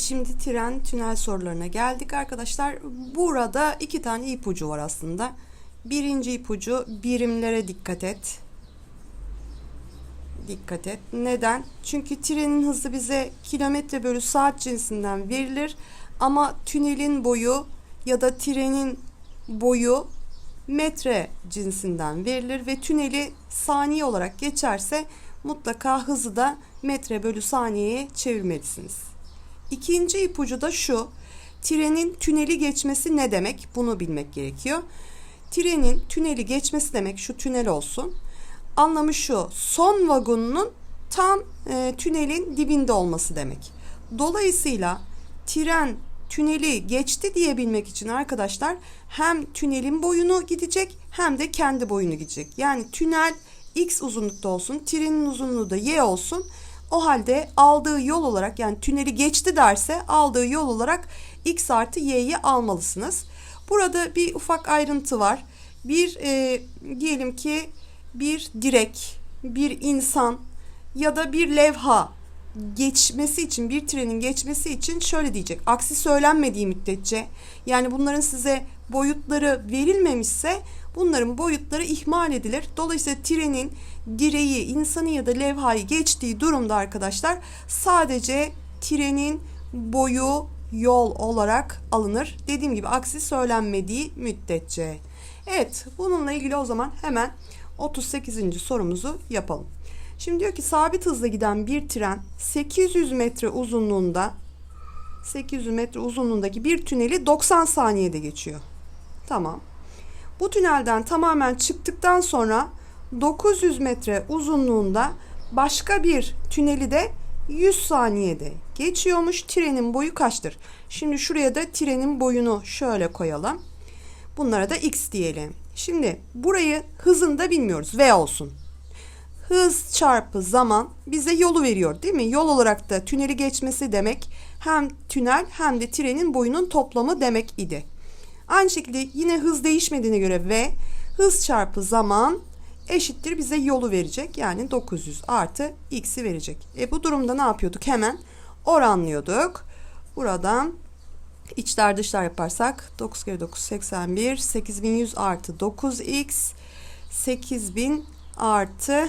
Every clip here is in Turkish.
şimdi tren tünel sorularına geldik arkadaşlar. Burada iki tane ipucu var aslında. Birinci ipucu birimlere dikkat et. Dikkat et. Neden? Çünkü trenin hızı bize kilometre bölü saat cinsinden verilir. Ama tünelin boyu ya da trenin boyu metre cinsinden verilir ve tüneli saniye olarak geçerse mutlaka hızı da metre bölü saniyeye çevirmelisiniz. İkinci ipucu da şu. Trenin tüneli geçmesi ne demek? Bunu bilmek gerekiyor. Trenin tüneli geçmesi demek şu tünel olsun. Anlamı şu. Son vagonunun tam e, tünelin dibinde olması demek. Dolayısıyla tren tüneli geçti diyebilmek için arkadaşlar hem tünelin boyunu gidecek hem de kendi boyunu gidecek. Yani tünel x uzunlukta olsun, trenin uzunluğu da y olsun. O halde aldığı yol olarak yani tüneli geçti derse aldığı yol olarak x artı y'yi almalısınız. Burada bir ufak ayrıntı var. Bir e, diyelim ki bir direk, bir insan ya da bir levha geçmesi için bir trenin geçmesi için şöyle diyecek. Aksi söylenmediği müddetçe yani bunların size boyutları verilmemişse bunların boyutları ihmal edilir. Dolayısıyla trenin direği, insanı ya da levhayı geçtiği durumda arkadaşlar sadece trenin boyu yol olarak alınır. Dediğim gibi aksi söylenmediği müddetçe. Evet bununla ilgili o zaman hemen 38. sorumuzu yapalım. Şimdi diyor ki sabit hızla giden bir tren 800 metre uzunluğunda 800 metre uzunluğundaki bir tüneli 90 saniyede geçiyor. Tamam. Bu tünelden tamamen çıktıktan sonra 900 metre uzunluğunda başka bir tüneli de 100 saniyede geçiyormuş. Trenin boyu kaçtır? Şimdi şuraya da trenin boyunu şöyle koyalım. Bunlara da x diyelim. Şimdi burayı hızını da bilmiyoruz. V olsun. Hız çarpı zaman bize yolu veriyor değil mi? Yol olarak da tüneli geçmesi demek hem tünel hem de trenin boyunun toplamı demek idi. Aynı şekilde yine hız değişmediğine göre V hız çarpı zaman eşittir bize yolu verecek. Yani 900 artı x'i verecek. E bu durumda ne yapıyorduk? Hemen oranlıyorduk. Buradan içler dışlar yaparsak 9 kere 9 81 8100 artı 9x 8000 artı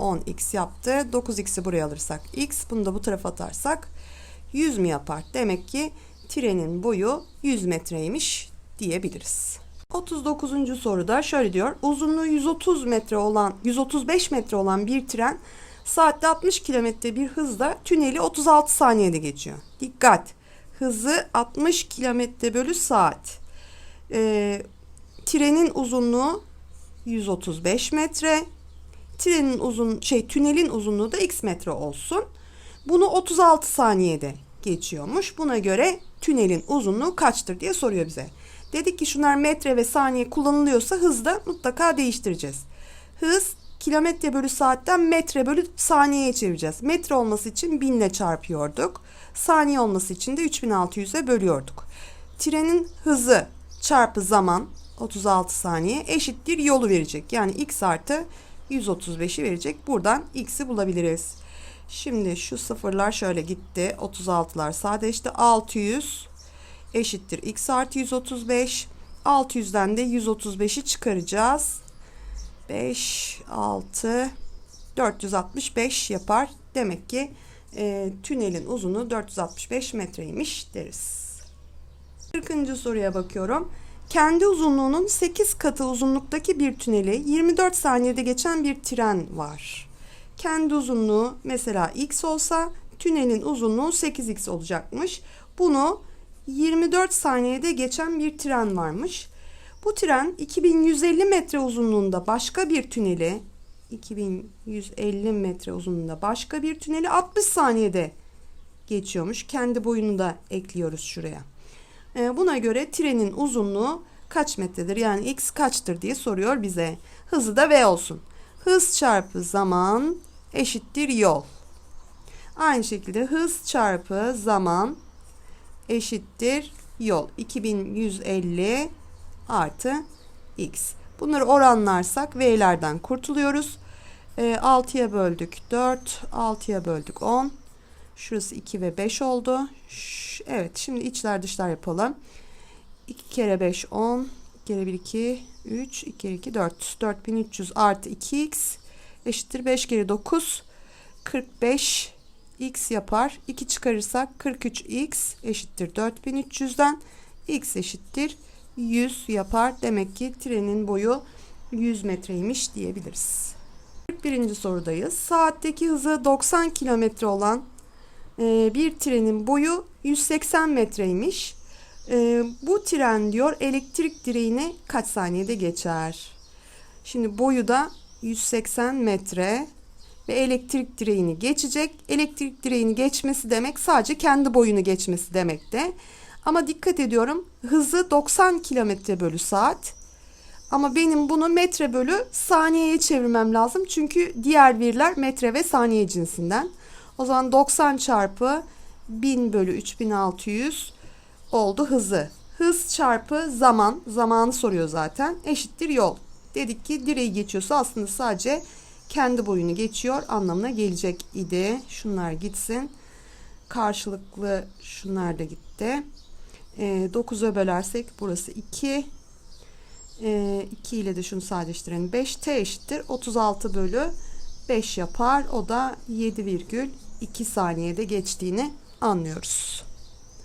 10x yaptı. 9x'i buraya alırsak x bunu da bu tarafa atarsak 100 mi yapar? Demek ki trenin boyu 100 metreymiş diyebiliriz. 39. soruda şöyle diyor. Uzunluğu 130 metre olan 135 metre olan bir tren saatte 60 kilometre bir hızla tüneli 36 saniyede geçiyor. Dikkat! Hızı 60 kilometre bölü saat. Ee, trenin uzunluğu 135 metre. Trenin uzun şey tünelin uzunluğu da x metre olsun. Bunu 36 saniyede geçiyormuş. Buna göre tünelin uzunluğu kaçtır diye soruyor bize. Dedik ki şunlar metre ve saniye kullanılıyorsa hızda mutlaka değiştireceğiz. Hız kilometre bölü saatten metre bölü saniyeye çevireceğiz. Metre olması için 1000 ile çarpıyorduk. Saniye olması için de 3600'e bölüyorduk. Trenin hızı çarpı zaman 36 saniye eşittir yolu verecek. Yani x artı 135'i verecek. Buradan x'i bulabiliriz. Şimdi şu sıfırlar şöyle gitti. 36'lar sadeleşti. 600 eşittir x artı 135. 600'den de 135'i çıkaracağız. 5, 6, 465 yapar. Demek ki e, tünelin uzunluğu 465 metreymiş deriz. 40. soruya bakıyorum. Kendi uzunluğunun 8 katı uzunluktaki bir tüneli 24 saniyede geçen bir tren var. Kendi uzunluğu mesela x olsa tünelin uzunluğu 8x olacakmış. Bunu 24 saniyede geçen bir tren varmış. Bu tren 2150 metre uzunluğunda başka bir tüneli 2150 metre uzunluğunda başka bir tüneli 60 saniyede geçiyormuş. Kendi boyunu da ekliyoruz şuraya. Buna göre trenin uzunluğu kaç metredir? Yani x kaçtır diye soruyor bize. Hızı da v olsun. Hız çarpı zaman eşittir yol. Aynı şekilde hız çarpı zaman eşittir yol. 2150 artı x. Bunları oranlarsak v'lerden kurtuluyoruz. E, 6'ya böldük 4, 6'ya böldük 10. Şurası 2 ve 5 oldu. Ş- Evet şimdi içler dışlar yapalım. 2 kere 5 10. 2 kere 1 2 3. 2 kere 2 4. 4300 artı 2x eşittir 5 kere 9. 45 x yapar. 2 çıkarırsak 43x eşittir 4300'den. x eşittir 100 yapar. Demek ki trenin boyu 100 metreymiş diyebiliriz. 41. sorudayız. Saatteki hızı 90 kilometre olan e, bir trenin boyu 180 metreymiş. E, bu tren diyor elektrik direğine kaç saniyede geçer? Şimdi boyu da 180 metre ve elektrik direğini geçecek. Elektrik direğini geçmesi demek sadece kendi boyunu geçmesi demek de. Ama dikkat ediyorum hızı 90 kilometre bölü saat. Ama benim bunu metre bölü saniyeye çevirmem lazım. Çünkü diğer veriler metre ve saniye cinsinden. O zaman 90 çarpı 1000 bölü 3600 oldu hızı. Hız çarpı zaman, zamanı soruyor zaten, eşittir yol. Dedik ki direği geçiyorsa aslında sadece kendi boyunu geçiyor anlamına gelecek idi. Şunlar gitsin. Karşılıklı şunlar da gitti. E, 9'a bölersek burası 2. E, 2 ile de şunu sadeleştirelim. 5 t eşittir. 36 bölü 5 yapar. O da 7,2 saniyede geçtiğini anlıyoruz.